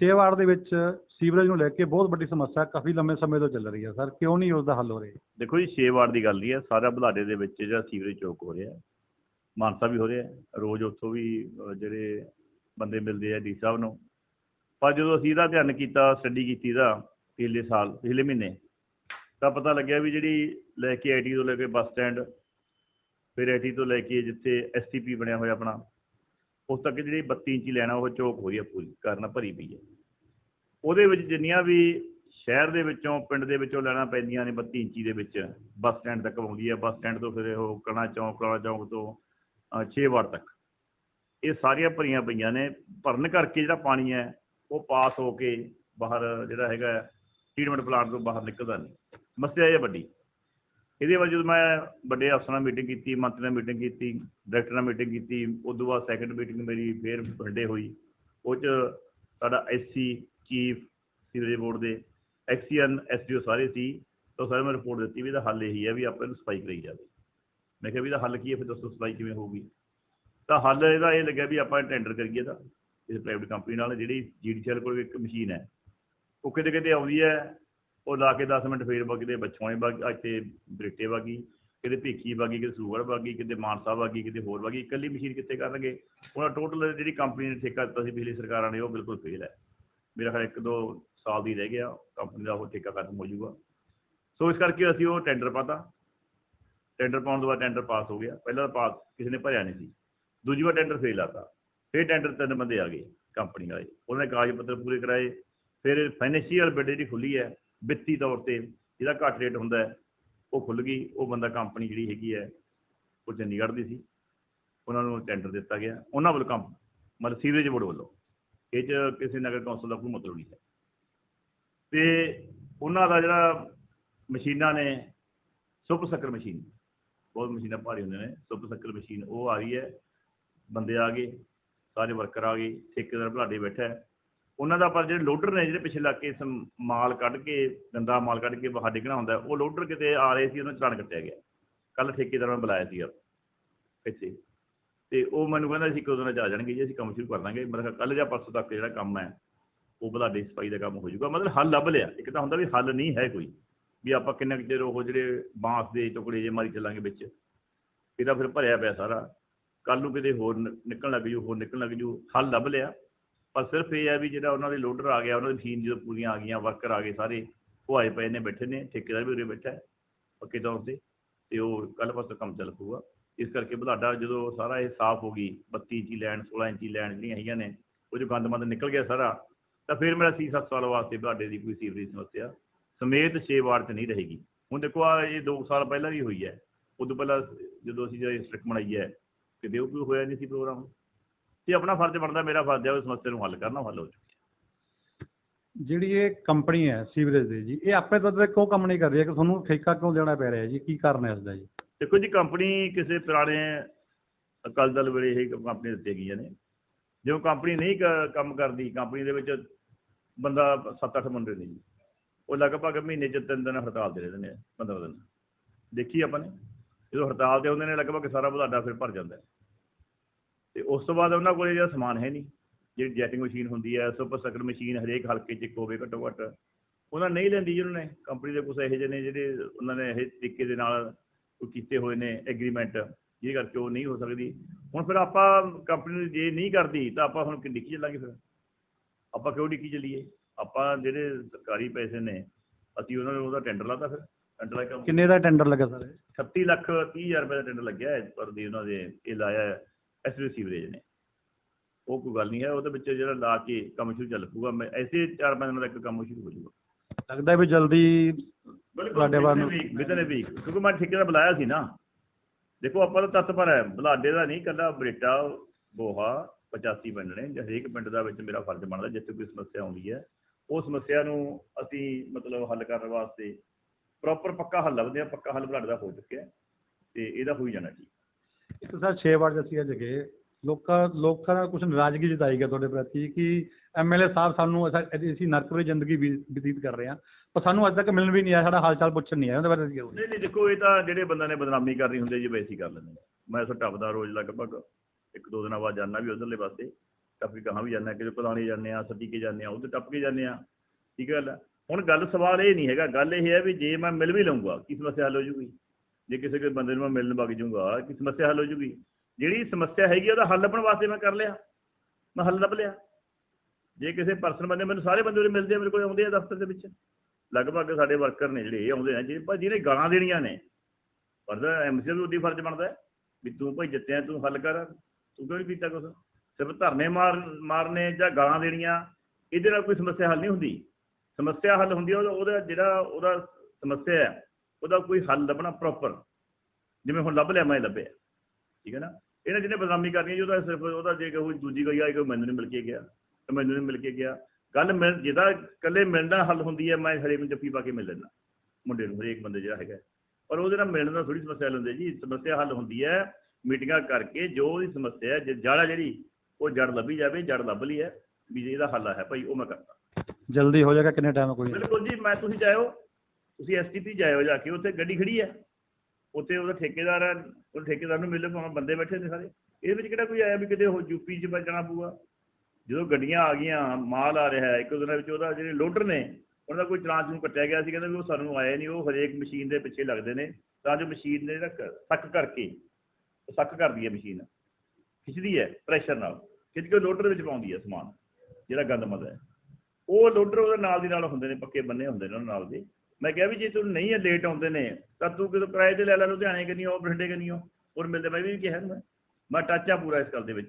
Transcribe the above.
ਛੇ ਦੇ ਵਿੱਚ ਸੀਵਰੇਜ ਨੂੰ ਲੈ ਕੇ ਬਹੁਤ ਵੱਡੀ ਸਮੱਸਿਆ ਕਾਫੀ ਲੰਮੇ ਸਮੇਂ ਤੋਂ ਚੱਲ ਰਹੀ ਹੈ ਸਰ, ਕਿਉਂ ਨਹੀਂ ਉਸ ਦਾ ਹੱਲ ਹੋ ਰਿਹਾ? ਦੇਖੋ ਜੀ 6 ਦੀ ਗੱਲ ਨਹੀਂ ਹੈ ਸਾਰਾ ਬੁਲਾਡੇ ਦੇ ਵਿੱਚ ਜਿਹੜਾ ਸੀਵਰੇਜ ਚੌਕ ਹੋ ਰਿਹਾ, ਮਾਨਸਾ ਵੀ ਹੋ ਰਿਹਾ, ਰੋਜ਼ ਉੱਥੋਂ ਵੀ ਜਿਹੜੇ ਬੰਦੇ ਮਿਲਦੇ ਆ ਡੀ ਸਾਹਿਬ ਨੂੰ। ਪਰ ਜਦੋਂ ਅਸੀਂ ਇਹਦਾ ਧਿਆਨ ਕੀਤਾ ਸਟੱਡੀ ਕੀਤੀ ਦਾ ਪਿਛਲੇ ਸਾਲ, ਪਿਛਲੇ ਮਹੀਨੇ, ਤਾਂ ਪਤਾ ਲੱਗਿਆ ਵੀ ਜਿਹੜੀ ਲੈ ਕੇ ਆਈਟੀ ਤੋਂ ਲੈ ਕੇ ਬੱਸ ਸਟੈਂਡ, ਫਿਰ ਆਈਟੀ ਤੋਂ ਲੈ ਕੇ ਜਿੱਥੇ ਐਸਟੀਪੀ ਬਣਿਆ ਹੋਇਆ ਆਪਣਾ ਉਸ ਤੱਕ ਜਿਹੜੀ 32 ਇੰਚੀ ਲੈਣਾ, ਉਹ ਚੌਕ ਹੋ ਰਹੀ ਹੈ ਪੂਰੀ, ਕਾਰਨ ਭਰੀ ਪਈ ਹੈ ਉਹਦੇ ਵਿੱਚ ਜਿੰਨੀਆਂ ਵੀ ਸ਼ਹਿਰ ਦੇ ਵਿੱਚੋਂ, ਪਿੰਡ ਦੇ ਵਿੱਚੋਂ ਲੈਣਾ ਪੈਂਦੀਆਂ ਨੇ 32 ਇੰਚੀ ਦੇ ਵਿੱਚ, ਬੱਸ ਸਟੈਂਡ ਤੱਕ ਆਉਂਦੀ ਹੈ ਬੱਸ ਸਟੈਂਡ ਤੋਂ ਫਿਰ ਉਹ ਕਣਾ ਚੌਂਕ ਕਣਾ ਚੌਂਕ ਤੋਂ 6 ਵਾਰ ਤੱਕ। ਇਹ ਸਾਰੀਆਂ ਭਰੀਆਂ ਪਈਆਂ ਨੇ। ਭਰਨ ਕਰਕੇ ਜਿਹੜਾ ਪਾਣੀ ਹੈ, ਉਹ ਪਾਸ ਹੋ ਕੇ ਬਾਹਰ ਜਿਹੜਾ ਹੈਗਾ ਟ੍ਰੀਟਮੈਂਟ ਪਲਾਂਟ ਤੋਂ ਬਾਹਰ ਨਿਕਲਦਾ ਨਹੀਂ। ਸਮੱਸਿਆ ਇਹ ਹੈ ਵੱਡੀ। ਇਹਦੇ ਬਾਰੇ ਜਦੋਂ ਮੈਂ ਵੱਡੇ ਅਫਸਰਾਂ ਨਾਲ ਮੀਟਿੰਗ ਕੀਤੀ, ਮੰਤਰੀ ਨਾਲ ਮੀਟਿੰਗ ਕੀਤੀ ਡਾਇਰੈਕਟਰ ਨਾਲ ਮੀਟਿੰਗ ਕੀਤੀ ਉਸ ਤੋਂ ਬਾਅਦ ਸੈਕੰਡ ਮੀਟਿੰਗ ਮੇਰੀ ਫੇਰ ਵੱਡੇ ਹੋਈ। ਉਹ ਚ ਸਾਡਾ ਐਸਸੀ ਚੀਫ ਸੀਵਰੇਜ ਬੋਰਡ ਦੇ ਐਕਸੀਐਨ ਐਸਡੀਓ ਸਾਰੇ ਸੀ। ਤਾਂ ਸਾਰੇ ਮੈਂ ਰਿਪੋਰਟ ਦਿੱਤੀ ਵੀ ਇਹਦਾ ਹੱਲ ਇਹੀ ਹੈ ਵੀ ਆਪਾਂ ਇਹਨੂੰ ਸਫ਼ਾਈ ਕਰਾਈ ਜਾਵੇ। ਮੈਂ ਕਿਹਾ ਵੀ ਇਹਦਾ ਹੱਲ ਕੀ ਹੈ? ਫਿਰ ਦੱਸੋ ਸਫ਼ਾਈ ਕਿਵੇਂ ਹੋਊਗੀ? ਤਾਂ ਹੱਲ ਇਹਦਾ ਇਹ ਲੱਗਿਆ ਵੀ ਆਪਾਂ ਟੈਂਡਰ ਕਰੀਏ ਤਾਂ ਇਸ ਪ੍ਰਾਈਵੇਟ ਕੰਪਨੀ ਨਾਲ, ਜਿਹੜੀ ਜੀਡੀਸੀਐਲ ਕੋਲ ਇੱਕ ਮਸ਼ੀਨ ਹੈ। ਉਹ ਕਿਤੇ ਕਿਤੇ ਆਉਂਦੀ ਹੈ ਉਹ ਲਾ ਕੇ 10 ਮਿੰਟ ਫੇਰ ਬਾਕੀ ਦੇ ਬੱਚੋਂ ਬਾਗੀ ਇੱਥੇ ਬਰੇਟੇ ਬਾਗੀ ਕਿਤੇ ਭੀਖੀ ਬਾਗੀ ਕਿਤੇ ਸੂਗਰ ਬਾਗੀ ਕਿਤੇ ਮਾਨਸਾ ਬਾਗੀ ਕਿਤੇ ਹੋਰ ਬਾਗੀ ਇਕੱਲੀ ਮਸ਼ੀਨ ਕਿੱਥੇ ਕਰਨਗੇ? ਉਹਨਾਂ ਟੋਟਲ ਜਿਹੜੀ ਕੰਪਨੀ ਨੇ ਠੇਕਾ ਦਿੱਤਾ ਸੀ ਪਿਛਲੀ ਸਰਕਾਰਾਂ ਨੇ, ਉਹ ਬਿਲਕੁਲ ਫੇਲ ਹੈ। ਮੇਰਾ ਖਿਆਲ ਇੱਕ ਦੋ ਸਾਲ ਦੀ ਰਹਿ ਗਿਆ ਕੰਪਨੀ ਦਾ ਉਹ ਠੇਕਾ ਖਤਮ ਹੋ ਜਾਊਗਾ। ਸੋ ਇਸ ਕਰਕੇ ਅਸੀਂ ਉਹ ਟੈਂਡਰ ਪਾਤਾ। ਟੈਂਡਰ ਪਾਉਣ ਤੋਂ ਬਾਅਦ ਟੈਂਡਰ ਪਾਸ ਹੋ ਗਿਆ। ਪਹਿਲਾਂ ਤਾਂ ਪਾਸ ਕਿਸੇ ਨੇ ਭਰਿਆ ਨਹੀਂ ਸੀ। ਦੂਜੀ ਵਾਰ ਟੈਂਡਰ ਫੇਲ ਆਤਾ। ਫਿਰ ਟੈਂਡਰ ਤਿੰਨ ਬੰਦੇ ਆ ਗਏ ਕੰਪਨੀ ਵਾਲੇ। ਉਹਨਾਂ ਨੇ ਕਾਗਜ਼ ਪੱਤਰ ਪੂਰੇ ਕਰਾਏ। ਫਿਰ ਫਾਈਨੈਂਸ਼ੀਅਲ ਬਿਡ ਜਿਹੜੀ ਖੁੱਲੀ ਹੈ ਵਿੱਤੀ ਤੌਰ ਤੇ ਜਿਹਦਾ ਘੱਟ ਰੇਟ ਹੁੰਦਾ ਉਹ ਖੁੱਲ ਗਈ, ਉਹ ਬੰਦਾ ਕੰਪਨੀ ਜਿਹੜੀ ਹੈਗੀ ਹੈ, ਉਹ ਚੰਡੀਗੜ੍ਹ ਦੀ ਸੀ। ਉਹਨਾਂ ਨੂੰ ਟੈਂਡਰ ਦਿੱਤਾ ਗਿਆ। ਉਹਨਾਂ ਵੱਲੋਂ ਕੰਮ, ਮਤਲਬ ਸੀਵਰੇਜ ਬੋਰਡ ਵੱਲੋਂ। ਇਹ ਚ ਕਿਸੇ ਨਗਰ ਕੌਂਸਲ ਦਾ ਕੋਈ ਮਤਲਬ ਨਹੀਂ ਹੈ। ਤੇ ਉਹਨਾਂ ਦਾ ਜਿਹੜਾ ਮਸ਼ੀਨਾਂ ਨੇ, ਸੁਪ ਸ਼ੱਕਰ ਮਸ਼ੀਨ, ਬਹੁਤ ਮਸ਼ੀਨਾਂ ਭਾਰੀ ਹੁੰਦੀਆਂ ਨੇ, ਸੁਪ ਸ਼ੱਕਰ ਮਸ਼ੀਨ ਉਹ ਆ ਰਹੀ ਹੈ। ਬੰਦੇ ਆ ਗਏ, ਸਾਰੇ ਵਰਕਰ ਆ ਗਏ, ਠੇਕੇਦਾਰ ਬੁਲਾਡੇ ਬੈਠਾ ਹੈ। ਉਹਨਾਂ ਦਾ ਪਰ ਜਿਹੜੇ ਲੋਡਰ ਨੇ ਜਿਹੜੇ ਪਿਛਲੇ ਇਲਾਕੇ ਸਮ- ਮਾਲ ਕੱਢ ਕੇ, ਗੰਦਾ ਮਾਲ ਕੱਢ ਕੇ ਬਾਹਰ ਡਿੱਗਣਾ ਹੁੰਦਾ, ਉਹ ਲੋਡਰ ਕਿਤੇ ਆ ਰਹੇ ਸੀ, ਉਹਨਾਂ ਚਲਾਨ ਕੱਟਿਆ ਗਿਆ। ਕੱਲ ਠੇਕੇਦਾਰ ਨੇ ਬੁਲਾਇਆ ਸੀ ਇੱਥੇ। ਤੇ ਉਹ ਮੈਨੂੰ ਕਹਿੰਦਾ ਸੀ ਕਿ ਉਦੋਂ ਚ ਜਾਣਗੇ ਜੀ, ਅਸੀਂ ਕੰਮ ਸ਼ੁਰੂ ਕਰ ਦਾਂਗੇ। ਮੈਂ ਕੱਲ ਜਾਂ ਪਰਸੋਂ ਤੱਕ ਜਿਹੜਾ ਕੰਮ ਹੈ, ਉਹ ਬਲਾਡੇ ਸਫ਼ਾਈ ਦਾ ਕੰਮ ਹੋ ਜਾਊਗਾ। ਮਤਲਬ ਹੱਲ ਲੱਭ ਲਿਆ। ਇੱਕ ਤਾਂ ਹੁੰਦਾ ਵੀ ਹੱਲ ਨਹੀਂ ਹੈ ਕੋਈ। ਵੀ ਆਪਾਂ ਕਿੰਨਾ ਕੁ ਚਿਰ ਉਹ ਜਿਹੜੇ ਬਾਂਸ ਦੇ ਟੁਕੜੇ ਜੇ ਮਾਰੀ ਚੱਲਾਂਗੇ ਵਿੱਚ, ਇਹਦਾ ਫਿਰ ਭਰਿਆ ਪਿਆ ਸਾਰਾ। ਕੱਲ ਨੂੰ ਕਿਤੇ ਹੋਰ ਨਿਕਲਣ ਲੱਗ ਜੂ ਹੋਰ ਨਿਕਲਣ ਲੱਗ ਜੂ ਹੱਲ ਲੱਭ ਲਿਆ। ਪਰ ਸਿਰਫ ਇਹ ਹੈ ਵੀ ਜਿਹੜਾ ਉਹਨਾਂ ਦੇ ਲੋਡਰ ਆ ਗਿਆ, ਉਹਨਾਂ ਦੀ ਮਸ਼ੀਨ ਜਦੋਂ ਪੂਰੀਆਂ ਆ ਗਈਆਂ, ਵਰਕਰ ਆ ਗਏ ਸਾਰੇ, ਉਹ ਆਏ ਪਏ ਨੇ, ਬੈਠੇ ਨੇ, ਠੇਕੇਦਾਰ ਵੀ ਉਰੇ ਬੈਠਾ ਹੈ, ਪੱਕੇ ਤੌਰ ਤੇ ਤੇ ਉਹ ਕੱਲ ਪਾਸੋਂ ਕੰਮ ਚੱਲ ਪਊਗਾ। ਇਸ ਕਰਕੇ ਬਲਾਡਾ ਜਦੋਂ ਸਾਰਾ ਇਹ ਸਾਫ਼ ਹੋ ਗਈ 32 ਇੰਚੀ ਲੈਣ 16 ਇੰਚੀ ਲੈਣ ਜਿਹੜੀਆਂ ਹੈਗੀਆਂ ਨੇ, ਉਹ ਜੋ ਗੰਦ ਮੰਦ ਨਿਕਲ ਗਿਆ ਸਾਰਾ, ਤਾਂ ਫਿਰ ਮੇਰਾ 6-7 ਸਾਲ ਵਾਸਤੇ ਬਲਾਡੇ ਦੀ ਕੋਈ ਸੀਵਰੇਜ ਸਮੱਸਿਆ, ਸਮੇਤ 6 ਵਾਰ ਤੇ ਨਹੀਂ ਰਹੇਗੀ। ਹੁਣ ਦੇਖੋ ਆ ਇਹ 2 ਸਾਲ ਪਹਿਲਾਂ ਵੀ ਹੋਈ ਹੈ, ਉਦੋਂ ਪਹਿਲਾਂ ਜਦੋਂ ਅਸੀਂ ਜਿਹੜੀ ਸਟ੍ਰਿਕ ਬਣਾਈ ਹੈ ਕਿਤੇ ਉਹ ਕੋਈ ਹੋਇਆ ਨਹੀਂ ਸੀ ਪ੍ਰੋਗਰਾਮ। ਤੇ ਆਪਣਾ ਫਰਜ਼ ਬਣਦਾ ਮੇਰਾ ਫਰਜ਼ ਹੈ ਉਸ ਸਮੱਸਿਆ ਨੂੰ ਹੱਲ ਕਰਨਾ ਉਹ ਹੱਲ ਹੋ ਚੁੱਕਿਆ ਜਿਹੜੀ ਇਹ ਕੰਪਨੀ ਹੈ ਸੀਵਰੇਜ ਦੀ ਜੀ ਇਹ ਆਪੇ ਤਾਂ ਕਿਉਂ ਕੰਮ ਨਹੀਂ ਕਰ ਰਹੀ ਹੈ ਕਿ ਤੁਹਾਨੂੰ ਠੇਕਾ ਕਿਉਂ ਦੇਣਾ ਪੈ ਰਿਹਾ ਜੀ ਕੀ ਕਾਰਨ ਹੈ ਇਸ ਦਾ ਜੀ? ਦੇਖੋ ਜੀ ਕੰਪਨੀ ਕਿਸੇ ਪੁਰਾਣੇ ਅਕਾਲੀ ਦਲ ਵੇਲੇ ਇਹ ਕੰਪਨੀ ਦਿੱਤੀਆਂ ਗਈਆਂ ਨੇ। ਜਦੋਂ ਕੰਪਨੀ ਨਹੀਂ ਕੰਮ ਕਰਦੀ ਕੰਪਨੀ ਦੇ ਵਿੱਚ ਬੰਦਾ 7-8 ਮੁੰਡੇ ਨੇ ਜੀ। ਉਹ ਲਗਭਗ ਮਹੀਨੇ ਚ ਤਿੰਨ ਦਿਨ ਹੜਤਾਲ ਤੇ ਰਹਿੰਦੇ ਨੇ 15 ਦਿਨ ਦੇਖੀ ਆਪਾਂ ਨੇ ਜਦੋਂ ਹੜਤਾਲ ਤੇ ਹੁੰਦੇ ਨੇ ਲਗਭਗ ਸਾਰਾ ਬੁਲਾਡਾ ਫਿਰ ਭਰ ਜਾਂਦਾ ਹੈ। ਤੇ ਉਸ ਤੋਂ ਬਾਅਦ ਉਹਨਾਂ ਕੋਲੇ ਜਿਹੜਾ ਸਮਾਨ ਹੈ ਨਹੀਂ ਜਿਹੜੀ ਜੈਟਿੰਗ ਮਸ਼ੀਨ ਹੁੰਦੀ ਹੈ ਸੁਪਰ ਸਕਰ ਮਸ਼ੀਨ ਹਰੇਕ ਹਲਕੇ ਚ ਹੋਵੇ ਘੱਟੋ ਘੱਟ ਉਹਨਾਂ ਨਹੀਂ ਲੈਂਦੀ ਜੀ ਉਹਨਾਂ ਨੇ ਕੰਪਨੀ ਦੇ ਕੁਝ ਇਹੋ ਜਿਹੇ ਨੇ ਜਿਹੜੇ ਉਹਨਾਂ ਨੇ ਇਹ ਤਰੀਕੇ ਦੇ ਨਾਲ ਕੋਈ ਕੀਤੇ ਹੋਏ ਨੇ ਐਗਰੀਮੈਂਟ ਜਿਹਦੇ ਕਰਕੇ ਉਹ ਨਹੀਂ ਹੋ ਸਕਦੀ। ਹੁਣ ਫਿਰ ਆਪਾਂ ਕੰਪਨੀ ਜੇ ਨਹੀਂ ਕਰਦੀ ਤਾਂ ਆਪਾਂ ਹੁਣ ਕਿ ਡਿੱਕੀ ਚੱਲਾਂਗੇ ਫਿਰ? ਆਪਾਂ ਕਿਉਂ ਡਿੱਕੀ ਚੱਲੀਏ? ਆਪਾਂ ਜਿਹੜੇ ਸਰਕਾਰੀ ਪੈਸੇ ਨੇ ਅਸੀਂ ਉਹਨਾਂ ਨੂੰ ਉਹਦਾ ਟੈਂਡਰ ਲਾਤਾ ਫਿਰ। ਟੈਂਡਰ ਲਾ ਕੇ ਕਿੰਨੇ ਦਾ ਟੈਂਡਰ ਲੱਗਾ ਸਰ? 36 ਲੱਖ 30 ਹਜ਼ਾਰ ਰੁਪਏ ਦਾ ਟੈਂਡਰ ਲੱਗਿਆ ਪਰ ਦੀ ਉਹਨਾਂ ਦੇ ਇਹ ਲਾਇਆ ਐਸਬੀ ਸੀਵਰੇਜ ਨੇ। ਉਹ ਕੋਈ ਗੱਲ ਨਹੀਂ ਹੈ ਉਹਦੇ ਵਿੱਚ ਜਿਹੜਾ ਲਾ ਕੇ ਕੰਮ ਸ਼ੁਰੂ ਚੱਲ ਪੂਗਾ ਮੈਂ ਐਸੇ ਚਾਰ ਪੰਜ ਦਿਨਾਂ ਦਾ ਇੱਕ ਕੰਮ ਸ਼ੁਰੂ ਹੋ ਜਾਊਗਾ। ਲੱਗਦਾ ਵੀ ਜਲਦੀ ਤੁਹਾਡੇ ਵੱਲ ਨੂੰ- ਵਿਦਨ ਵੀਕ ਕਿਉਂਕਿ ਮੈਂ ਠੇਕੇ ਦਾ ਬੁਲਾਇਆ ਸੀ ਨਾ। ਦੇਖੋ ਆਪਾਂ ਦਾ ਤੱਤ ਪਰ ਹੈ ਬਲਾਡੇ ਦਾ ਨਹੀਂ ਕੱਲਾ ਬਰੇਟਾ ਬੋਹਾ 85 ਪਿੰਡ ਨੇ ਜੇ ਹਰੇਕ ਪਿੰਡ ਦਾ ਵਿੱਚ ਮੇਰਾ ਫਰਜ਼ ਬਣਦਾ ਜਿੱਥੇ ਕੋਈ ਸਮੱਸਿਆ ਆਉਂਦੀ ਹੈ। ਉਹ ਸਮੱਸਿਆ ਨੂੰ ਅਸੀਂ ਮਤਲਬ ਹੱਲ ਕਰਨ ਵਾਸਤੇ ਪ੍ਰੋਪਰ ਪੱਕਾ ਹੱਲ ਲੱਭਦੇ ਆ ਪੱਕਾ ਹੱਲ ਬਲਾਡੇ ਦਾ ਹੋ ਚੁੱਕਿਆ ਤੇ ਇਹਦਾ ਹੋਈ ਜਾਣਾ ਜੀ ਇੱਕ ਸਰ 6 ਵਾਰ ਜੱਸੀ ਅੱਜ ਗਏ ਲੋਕਾਂ ਲੋਕਾਂ ਦਾ ਕੁਝ ਨਾਰਾਜ਼ਗੀ ਜਤਾਈ ਗਿਆ ਤੁਹਾਡੇ ਪ੍ਰਤੀ ਕਿ ਐਮਐਲਏ ਸਾਹਿਬ ਸਾਨੂੰ ਅਸਾਂ- ਅਸੀਂ ਨਰਕਰੀ ਜ਼ਿੰਦਗੀ ਬਤੀਤ ਕਰ ਰਹੇ ਹਾਂ ਪਰ ਸਾਨੂੰ ਅੱਜ ਤੱਕ ਮਿਲਣ ਵੀ ਨਹੀਂ ਆਇਆ ਸਾਡਾ ਹਾਲ ਚਾਲ ਪੁੱਛਣ ਨਹੀਂ ਆਇਆ ਉਹਦੇ ਬਾਰੇ ਕੀ ਕਹੋਗੇ ਨਹੀਂ ਨਹੀਂ ਦੇਖੋ ਇਹ ਤਾਂ ਜਿਹੜੇ ਬੰਦਿਆਂ ਨੇ ਬਦਨਾਮੀ ਕਰਨੀ ਹੁੰਦੀ ਹੈ ਜੀ ਵੈਸੇ ਹੀ ਕਰ ਲੈਂਦੇ ਮੈਂ ਸੋ ਟੱਪਦਾ ਰੋਜ਼ ਲਗਭਗ ਇੱਕ ਦੋ ਦਿਨਾਂ ਬਾਅਦ ਜਾਣਾ ਵੀ ਉਧਰਲੇ ਪਾਸੇ ਟੱਪ ਕੇ ਕਹਾਂ ਵੀ ਜਾਂਦੇ ਆ ਕਿਤੇ ਪਲਾਣੇ ਜਾਂਦੇ ਆ ਸੱਦੀ ਕੇ ਜਾਂਦੇ ਆ ਉਧਰ ਟੱਪ ਕੇ ਜਾਂਦੇ ਆ ਠੀਕ ਗੱਲ ਆ ਹੁਣ ਗੱਲ ਸਵਾਲ ਇਹ ਨਹੀਂ ਹੈਗਾ ਗੱਲ ਇਹ ਹੈ ਵੀ ਜੇ ਮੈਂ ਮਿਲ ਵੀ ਲਊਂਗਾ ਕੀ ਸਮੱਸਿਆ ਹੱਲ ਹੋ ਜੂਗੀ? ਜੇ ਕਿਸੇ ਕੋਈ ਬੰਦੇ ਨੂੰ ਮੈਂ ਮਿਲਣ ਵਗ ਜਾਊਂਗਾ ਕੀ ਸਮੱਸਿਆ ਹੱਲ ਹੋ ਜੂਗੀ ਜਿਹੜੀ ਸਮੱਸਿਆ ਹੈਗੀ ਆ, ਉਹਦਾ ਹੱਲ ਲੱਭਣ ਵਾਸਤੇ ਮੈਂ ਕਰ ਲਿਆ। ਮੈਂ ਹੱਲ ਲੱਭ ਲਿਆ। ਜੇ ਕਿਸੇ ਪਰਸਨ ਬੰਦੇ ਮੈਨੂੰ ਸਾਰੇ ਬੰਦੇ ਉਰੇ ਮਿਲਦੇ ਆ ਮੇਰੇ ਕੋਲ ਆਉਂਦੇ ਆ ਦਫ਼ਤਰ ਦੇ ਵਿੱਚ। ਲਗਭਗ ਸਾਡੇ ਵਰਕਰ ਨੇ ਜਿਹੜੇ ਆਉਂਦੇ ਆ ਜਿਹੜੇ ਜਿਹਨੇ ਗਾਲਾਂ ਦੇਣੀਆਂ ਨੇ। ਪਰ ਐਮਸੀ ਵੀ ਉਹਦੀ ਫਰਜ਼ ਬਣਦਾ ਵੀ ਤੂੰ ਭਾਈ ਜਿੱਤਿਆ ਤੂੰ ਹੱਲ ਕਰ। ਤੂੰ ਕਿਉਂ ਨਹੀਂ ਕੀਤਾ ਕੁਛ? ਸਿਰਫ ਧਰਨੇ ਮਾਰ ਮਾਰਨੇ ਜਾਂ ਗਾਲਾਂ ਦੇਣੀਆਂ ਇਹਦੇ ਨਾਲ ਕੋਈ ਸਮੱਸਿਆ ਹੱਲ ਨਹੀਂ ਹੁੰਦੀ। ਸਮੱਸਿਆ ਹੱਲ ਹੁੰਦੀ ਹੈ ਉਹਦਾ ਜਿਹੜਾ ਉਹਦਾ ਸਮੱਸਿਆ ਹੈ ਉਹਦਾ ਕੋਈ ਹੱਲ ਲੱਭਣਾ ਪ੍ਰੋਪਰ ਜਿਵੇਂ ਹੁਣ ਲੱਭ ਲਿਆ ਮੈਂ ਲੱਭਿਆ। ਠੀਕ ਹੈ ਨਾ? ਇਹਨਾਂ ਜਿਹਨੇ ਬਦਨਾਮੀ ਕਰਨੀ ਜੀ, ਉਹਦਾ ਸਿਰਫ ਉਹਦਾ ਜੇ ਕੋਈ ਦੂਜੀ ਕੋਈ ਆਈ ਕੋਈ ਮੈਨੂੰ ਨਹੀਂ ਮਿਲ ਕੇ ਗਿਆ ਤੇ ਮੈਨੂੰ ਨਹੀਂ ਮਿਲ ਕੇ ਗਿਆ। ਗੱਲ ਮਿਲ ਜਿਹਦਾ ਇਕੱਲੇ ਮਿਲਣਾ ਹੱਲ ਹੁੰਦੀ ਹੈ ਮੈਂ ਹਰੇਕ ਨੂੰ ਜੱਫੀ ਪਾ ਕੇ ਮਿਲ ਲੈਂਦਾ। ਮੁੰਡੇ ਨੂੰ ਹਰੇਕ ਬੰਦੇ ਜਿਹੜਾ ਹੈਗਾ। ਪਰ ਉਹਦੇ ਨਾਲ ਮਿਲਣ ਦਾ ਥੋੜੀ ਸਮੱਸਿਆ ਹੈ ਜੀ। ਸਮੱਸਿਆ ਹੱਲ ਹੁੰਦੀ ਹੈ ਮੀਟਿੰਗਾਂ ਕਰਕੇ ਜੋ ਉਹਦੀ ਸਮੱਸਿਆ ਹੈ ਜੜਾ ਜਿਹੜੀ ਉਹ ਜੜ ਲੱਭੀ ਜਾਵੇ ਜੜ ਲੱਭ ਲਈ ਹੈ ਵੀ ਇਹਦਾ ਹੱਲ ਹੈ ਭਾਈ ਉਹ ਮੈਂ ਕਰਦਾ। ਜਲਦੀ ਹੋ ਜਾਏਗਾ ਕਿੰਨੇ ਟਾਈਮ ਕੋਈ? ਬਿਲਕੁਲ ਜੀ ਮੈਂ ਤੁਸੀਂ ਜਾਇਓ ਤੁਸੀਂ ਐਸਟੀਪੀ ਜਾਇਓ ਜਾ ਕੇ, ਉੱਥੇ ਗੱਡੀ ਖੜੀ ਹੈ ਉੱਥੇ ਉਹਦਾ ਠੇਕੇਦਾਰ ਹੈ ਉਹ ਠੇਕੇਦਾਰ ਨੂੰ ਮਿਲੇ, ਭਾਵੇਂ ਬੰਦੇ ਬੈਠੇ ਨੇ ਸਾਰੇ। ਇਹਦੇ ਵਿੱਚ ਕਿਹੜਾ ਕੋਈ ਆਇਆ ਵੀ ਕਿਤੇ ਉਹ ਯੂਪੀ 'ਚ ਬਚਣਾ ਪਊਗਾ? ਜਦੋਂ ਗੱਡੀਆਂ ਆ ਗਈਆਂ, ਮਾਲ ਆ ਰਿਹਾ ਹੈ, ਇੱਕ ਦਿਨਾਂ ਵਿੱਚ ਉਹਦਾ ਜਿਹੜੇ ਲੋਡਰ ਨੇ ਉਹਨਾਂ ਦਾ ਕੋਈ ਚਲਾਨ ਨੂੰ ਕੱਟਿਆ ਗਿਆ ਸੀ, ਕਹਿੰਦੇ ਵੀ ਉਹ ਸਾਨੂੰ ਆਇਆ ਨਹੀਂ, ਉਹ ਹਰੇਕ ਮਸ਼ੀਨ ਦੇ ਪਿੱਛੇ ਲੱਗਦੇ ਨੇ। ਤਾਂ ਜੋ ਮਸ਼ੀਨ ਨੇ ਜਿਹੜਾ ਸੱਕ ਕਰਕੇ, ਸੱਕ ਕਰਦੀ ਹੈ ਮਸ਼ੀਨ। ਖਿੱਚਦੀ ਹੈ, ਪ੍ਰੈਸ਼ਰ ਨਾਲ। ਖਿੱਚ ਕੇ ਲੋਡਰ ਵਿੱਚ ਪਾਉਂਦੀ ਹੈ ਸਮਾਨ, ਜਿਹੜਾ ਗੰਦਮੰਦ ਹੈ। ਉਹ ਲੋਡਰ ਉਹਦੇ ਨਾਲ ਦੀ ਨਾਲ ਹੁੰਦੇ ਨੇ, ਪੱਕੇ ਬੰਨੇ ਹੁੰਦੇ ਨੇ, ਉਹਨਾਂ ਨਾਲ ਦੇ। ਮੈਂ ਕਿਹਾ ਵੀ ਜੇ ਤੂੰ ਨਹੀਂ ਹੈ ਲੇਟ ਆਉਂਦੇ ਨੇ, ਤਾਂ ਤੂੰ ਕਿਦੋਂ ਕਿਰਾਏ ਤੇ ਲੈ ਲੈ ਲੁਧਿਆਣੇ ਕਿ ਨਹੀਂ ਉਹ ਬਠਿੰਡੇ ਕਿ ਨਹੀਂ ਉਹ ਔਰ ਮਿਲਦੇ ਬਾਈ ਵੀ ਕਿਹਾ ਮੈਂ। ਮੈਂ ਟੱਚ ਆ ਪੂਰਾ ਇਸ ਗੱਲ ਦੇ ਵਿੱਚ।